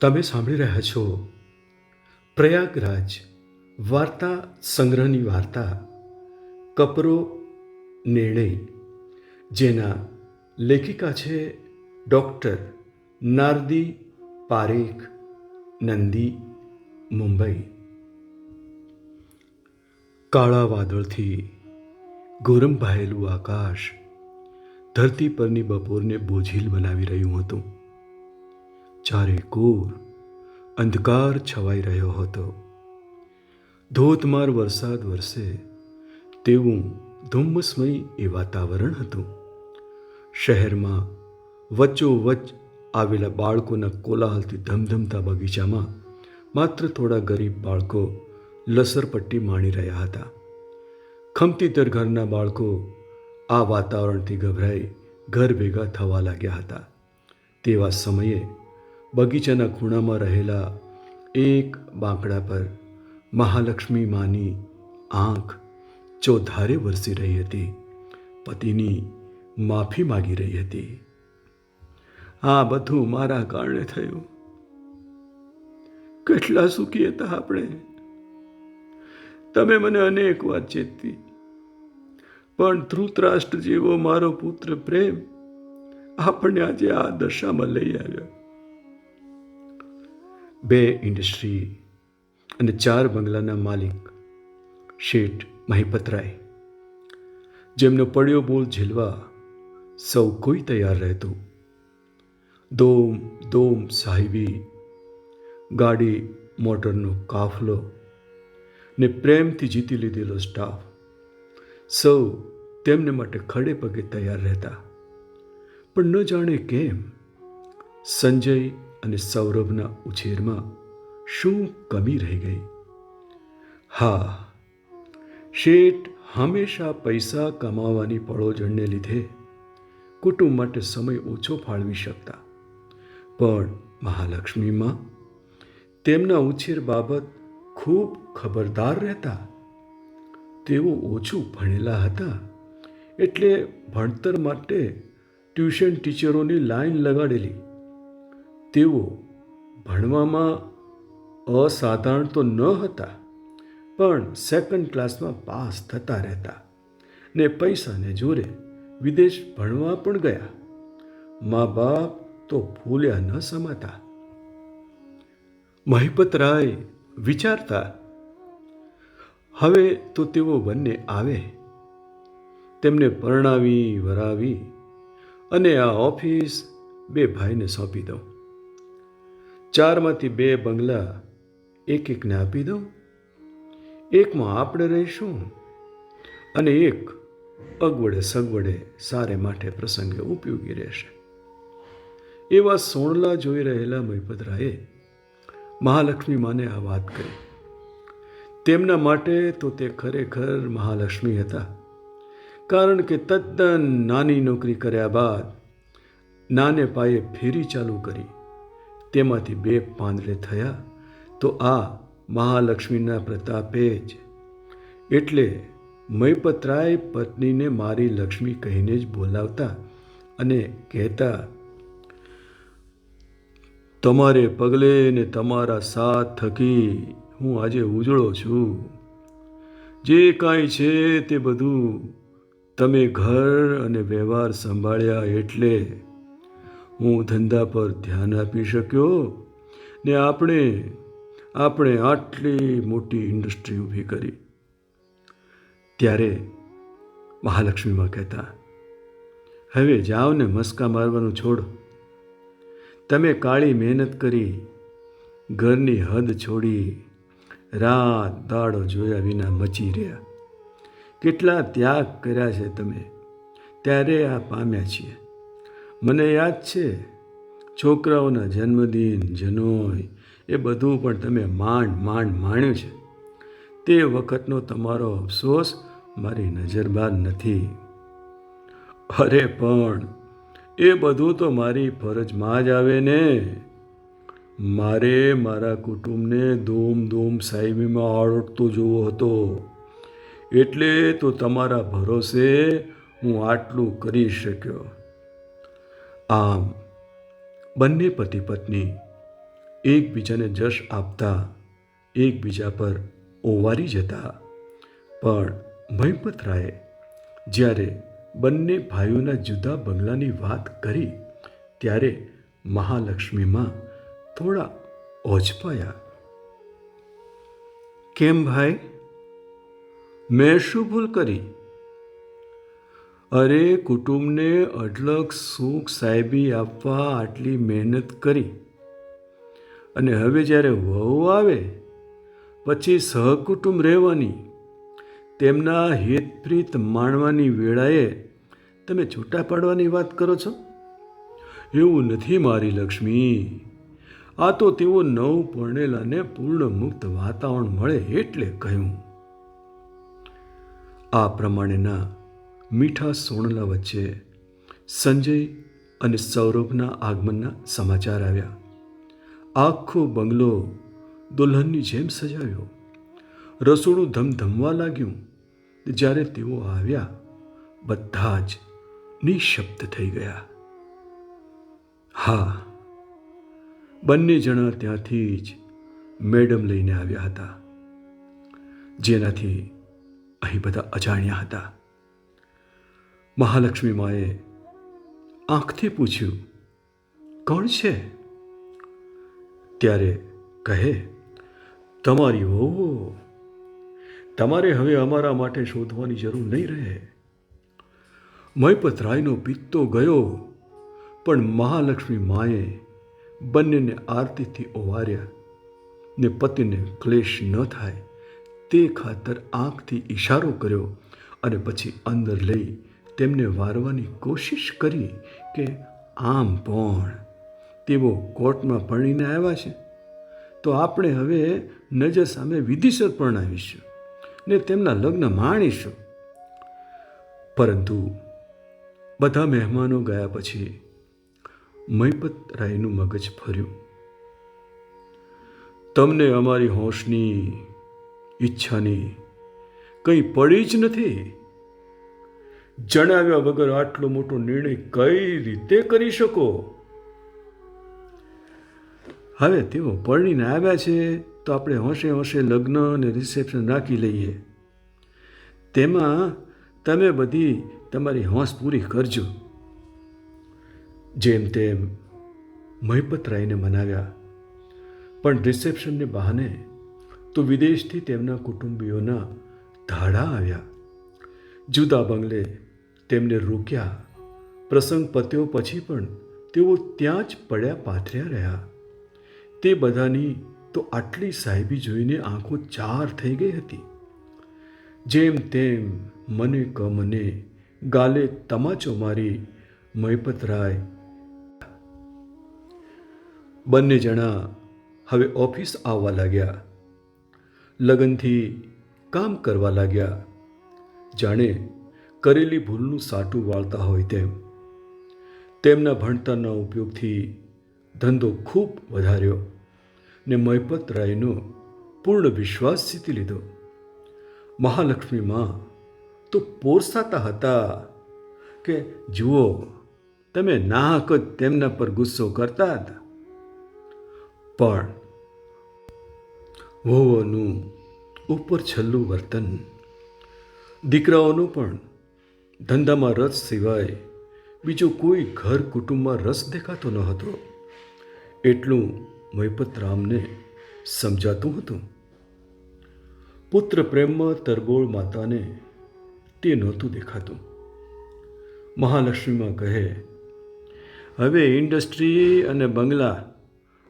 તમે સાંભળી રહ્યા છો પ્રયાગરાજ વાર્તા સંગ્રહની વાર્તા કપરો નિર્ણય, જેના લેખિકા છે ડૉક્ટર નારદી પારેખ નંદી મુંબઈ. કાળા વાદળથી ગોરંભાયેલું આકાશ ધરતી પરની બપોરને બોઝીલ બનાવી રહ્યું હતું. ચારે કોર અંધકાર છવાઈ રહ્યો હતો. ધોધમાર વરસાદ વરસે તેવું ધુમ્મસમય એ વાતાવરણ હતું. શહેરમાં વચ્ચોવચ્ચ આવેલા બાળકોના કોલાહલથી ધમધમતા બગીચામાં માત્ર થોડા ગરીબ બાળકો લસરપટ્ટી માણી રહ્યા હતા. ખમતીતર ઘરના બાળકો આ વાતાવરણથી ગભરાઈ ઘર ભેગા થવા લાગ્યા હતા. તેવા સમયે બગીચાના ખૂણામાં રહેલા એક બાંકડા પર મહાલક્ષ્મી માની આંખ ચોધારે વરસી રહી હતી, પતિની માફી માગી રહી હતી. આ બધું મારા કારણે થયું. કેટલા સુખી હતા આપણે. તમે મને અનેક વાત ચેતવી. પણ ધૃતરાષ્ટ્ર જેવો મારો પુત્ર પ્રેમ આપણને આજે આ દશામાં લઈ આવ્યો. બે ઇન્ડસ્ટ્રી અને ચાર બંગલાના માલિક શેઠ મહિપતરાય. જેમનો પડ્યો બોલ ઝીલવા સૌ કોઈ તૈયાર રહેતું. દોમ દોમ સાહેબી, ગાડી, મોટરનો કાફલો ને પ્રેમથી જીતી લીધેલો સ્ટાફ સૌ તેમને માટે ખડે પગે તૈયાર રહેતા. પણ ન જાણે કેમ સંજય અને સૌરભના ઉછેરમાં શું કમી રહી ગઈ? હા, શેઠ હંમેશા પૈસા કમાવાની પળોજણને લીધે કુટુંબ માટે સમય ઓછો ફાળવી શકતા. પણ મહાલક્ષ્મીમાં તેમના ઉછેર બાબત ખૂબ ખબરદાર રહેતા. તેઓ ઓછું ભણેલા હતા એટલે ભણતર માટે ટ્યુશન ટીચરોની લાઈન લગાડેલી તેઓ ભણવામાં અસાધારણ તો ન હતા, પણ સેકન્ડ ક્લાસમાં પાસ થતા રહેતા ને પૈસાને જોરે વિદેશ ભણવા પણ ગયા. મા બાપ તો ભૂલ્યા ન સમાતા. મહિપતરાય વિચારતા, હવે તો તેઓ બંને આવે. તેમને પરણાવી વરાવી અને આ ઓફિસ બે ભાઈને સોંપી દઉં. ચારમાંથી બે બંગલા એક એકને આપી દઉં? એકમાં આપણે રહીશું અને એક અગવડે સગવડે સારે માટે પ્રસંગે ઉપયોગી રહેશે. એવા સોણલા જોઈ રહેલા મહિપતરાયે મહાલક્ષ્મી માને આ વાત કરી. તેમના માટે તો તે ખરેખર મહાલક્ષ્મી હતા, કારણ કે તદ્દન નાની નોકરી કર્યા બાદ નાને પાયે ફેરી ચાલુ કરી તેમાંથી બે પાંદડે થયા, તો આ મહાલક્ષ્મીના પ્રતાપે જ. એટલે મયપતરાય પત્નીને મારી લક્ષ્મી કહીને જ બોલાવતા અને કહેતા, તમારે પગલે ને તમારા સાથ થકી હું આજે ઉજળો છું. જે કાંઈ છે તે બધું તમે ઘર અને વ્યવહાર સંભાળ્યા એટલે હું ધંધા પર ધ્યાન આપી શક્યો ને આપણે આપણે આટલી મોટી ઇન્ડસ્ટ્રી ઊભી કરી. ત્યારે મહાલક્ષ્મીમાં કહેતા, હવે જાઓ ને મસ્કા મારવાનું છોડો. તમે કાળી મહેનત કરી ઘરની હદ છોડી રાત દાડો જોયા વિના મચી રહ્યા. કેટલા ત્યાગ કર્યા છે તમે. ત્યારે આ પામ્યા છીએ. મને યાદ છે, છોકરાઓના જન્મદિન, જનોય, એ બધું પણ તમે માંડ માંડ માણ્યું છે. તે વખતનો તમારો અફસોસ મારી નજર નથી. અરે પણ, એ બધું તો મારી ફરજમાં જ આવે ને. મારે મારા કુટુંબને ધૂમ ધૂમ સાહેબીમાં આળોટતો જોવો હતો. એટલે તો તમારા ભરોસે હું આટલું કરી શક્યો. આમ, બંને પતિ પત્ની એકબીજાને જશ આપતા એકબીજા પર ઓવારી જતા. પણ મહિપતરાયે જ્યારે બંને ભાઈઓના જુદા બંગલાની વાત કરી, ત્યારે મહાલક્ષ્મીમાં થોડા ઓછપાયા કેમ ભાઈ? મેં શું ભૂલ કરી? અરે, કુટુંબને અઢળક સુખ સાહેબી આપવા આટલી મહેનત કરી. અને હવે જ્યારે વહુ આવે, પછી સહકુટુંબ રહેવાની, તેમના હિતપ્રીત માણવાની વેળાએ તમે છૂટા પાડવાની વાત કરો છો? એવું નથી મારી લક્ષ્મી. આ તો તેઓ નવ પરણેલાને પૂર્ણ મુક્ત વાતાવરણ મળે એટલે કહ્યું. આ પ્રમાણેના મીઠા સોણલા વચ્ચે સંજય અને સૌરભના આગમનના સમાચાર આવ્યા. આખો બંગલો દુલ્હનની જેમ સજાવ્યો રસોડું ધમધમવા લાગ્યું. જ્યારે તેઓ આવ્યા, બધા જ નિશબ્દ થઈ ગયા. હા, બંને જણા ત્યાંથી જ મેડમ લઈને આવ્યા હતા. જેનાથી અહીં બધા અજાણ્યા હતા. મહાલક્ષ્મી માએ આંખથી પૂછ્યું, કોણ છે? ત્યારે કહે, તમારી વહુ તમારે હવે અમારા માટે શોધવાની જરૂર નહીં રહે. મયપતરાયનો પિત્તો ગયો, પણ મહાલક્ષ્મી માએ બંનેને આરતીથી ઓવાર્યા ને પતિને ક્લેશ ન થાય તે ખાતર આંખથી ઈશારો કર્યો અને પછી અંદર લઈ તેમને વારવાની કોશિશ કરી કે આમ પણ તેઓ કોર્ટમાં પરણીને આવ્યા છે. તો આપણે હવે નજર સામે વિધિસર પરણાવીશું ને તેમના લગ્ન માણીશું. પરંતુ બધા મહેમાનો ગયા પછી મૈપત રાયનું મગજ ફર્યું. તમને અમારી હોશની, ઈચ્છાની કંઈ પડી જ નથી? જણાવ્યા વગર આટલો મોટો નિર્ણય કઈ રીતે કરી શકો? હવે તેઓ પરણીને આવ્યા છે તો આપણે હોંશે હોંશે લગ્ન અને રિસેપ્શન રાખી લઈએ. તેમાં તમે બધી તમારી હોંશ પૂરી કરજો. જેમ તેમ મહિપતરાયને મનાવ્યા. પણ રિસેપ્શનને બહાને તો વિદેશથી તેમના કુટુંબીઓના ધાડા આવ્યા. જુદા બંગલે તેમને રોક્યા. પ્રસંગ પત્યો પછી પણ તેઓ ત્યાં જ પડ્યા પાથર્યા રહ્યા. તે બધાની તો આટલી સાહેબી જોઈને આંખો ચાર થઈ ગઈ હતી. જેમ તેમ મને ક મને ગાલે તમાચો મારી મહિપતરાય બંને જણા હવે ઓફિસ આવવા લાગ્યા. લગનથી કામ કરવા લાગ્યા. જાણે કરેલી ભૂલનું સાટું વાળતા હોય તેમ. તેમના ભણતરના ઉપયોગથી ધંધો ખૂબ વધાર્યો ને મહિપત રાયનો પૂર્ણ વિશ્વાસ જીતી લીધો. મહાલક્ષ્મીમાં તો પોરસાતા હતા કે, જુઓ, તમે નાહક જ તેમના પર ગુસ્સો કરતા હતા. પણ વહુઓનું ઉપર છલ્લું વર્તન, દીકરાઓનું પણ ધંધામાં રસ સિવાય બીજો કોઈ ઘર કુટુંબમાં રસ દેખાતો ન હતો. એટલું મહિપતરામને સમજાતું હતું. પુત્ર પ્રેમમાં તરબોળ માતાને તે નહોતું દેખાતું. મહાલક્ષ્મીમાં કહે, હવે ઇન્ડસ્ટ્રી અને બંગલા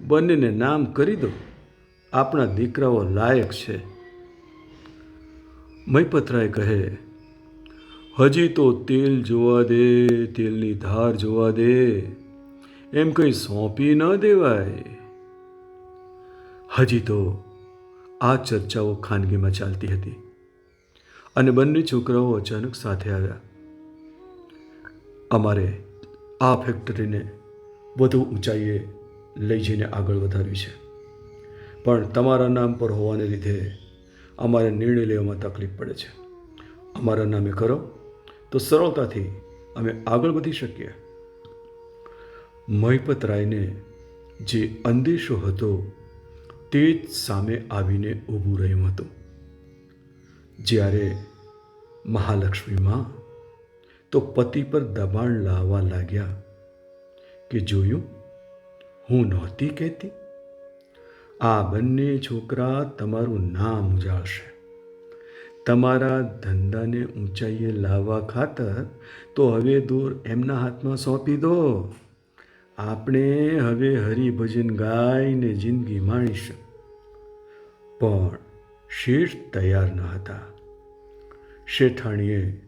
બંનેને નામ કરી દો. આપણા દીકરાઓ લાયક છે. મહિપતરાય કહે હજી તો તેલ જોવા દે, તેલની ધાર જોવા દે. એમ કંઈ સોંપી ન દેવાય. હજી તો આ ચર્ચાઓ ખાનગીમાં ચાલતી હતી અને બંને છોકરાઓ અચાનક સાથે આવ્યા. અમારે આ ફેક્ટરીને વધુ ઊંચાઈએ લઈ જઈને આગળ વધારવી છે. પણ તમારા નામ પર હોવાને લીધે અમારે નિર્ણય લેવામાં તકલીફ પડે છે. અમારા નામે કરો. તો સરળતાથી અમે આગળ વધી શકીએ. મહિપત રાયને જે અંદેશો હતો તે જ સામે આવીને ઊભું રહ્યું હતું. જ્યારે મહાલક્ષ્મીમાં તો પતિ પર દબાણ લાવવા લાગ્યા કે જોયું, હું નહોતી કહેતી? આ બંને છોકરા તમારું નામ ઉજાળશે. તમારા ધંધાને ઊંચાઈએ લાવવા ખાતર તો હવે દૂર એમના હાથમાં સોંપી દો. આપણે હવે હરિભજન ગાઈને જિંદગી માણીશું. પણ શેઠ તૈયાર ન હતા. શેઠાણીએ,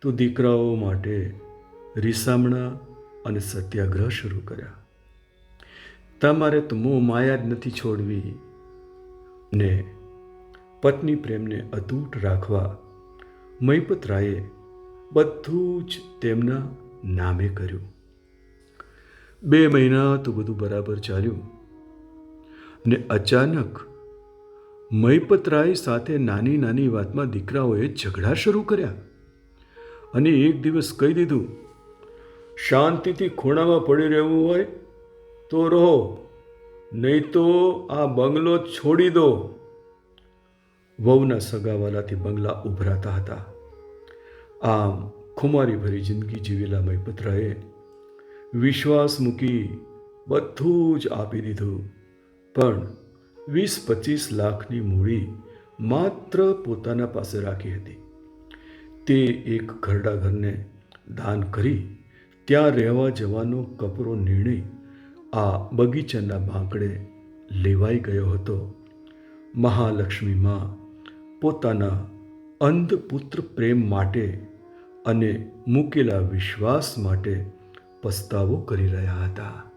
તો દીકરાઓ માટે રીસામણા અને સત્યાગ્રહ શરૂ કર્યા. તમારે તો મોં માયા જ નથી છોડવી. ને પત્ની પ્રેમને અતૂટ રાખવા મૈપતરાયે બધું જ તેમના નામે કર્યું. બે મહિના તો બધું બરાબર ચાલ્યું ને અચાનક મૈપતરાય સાથે નાની નાની વાતમાં દીકરાઓએ ઝઘડા શરૂ કર્યા અને એક દિવસ કહી દીધું, શાંતિથી ખૂણામાં પડી રહેવું હોય તો રહો, નહીં તો આ બંગલો છોડી દો. વહુના સગાવાલાથી બંગલા ઉભરાતા હતા. આમ ખુમારી ભરી જિંદગી જીવેલા મૈપતરાએ વિશ્વાસ મૂકી બધું જ આપી દીધું. પણ વીસ પચીસ લાખની મૂડી માત્ર પોતાના પાસે રાખી હતી. તે એક ઘરડા ઘરને દાન કરી ત્યાં રહેવા જવાનો કપરો નિર્ણય આ બગીચાના બાંકડે લેવાઈ ગયો હતો. મહાલક્ષ્મીમાં પોતાના અંધપુત્ર પ્રેમ માટે અને મૂકેલા વિશ્વાસ માટે પસ્તાવો કરી રહ્યા હતા.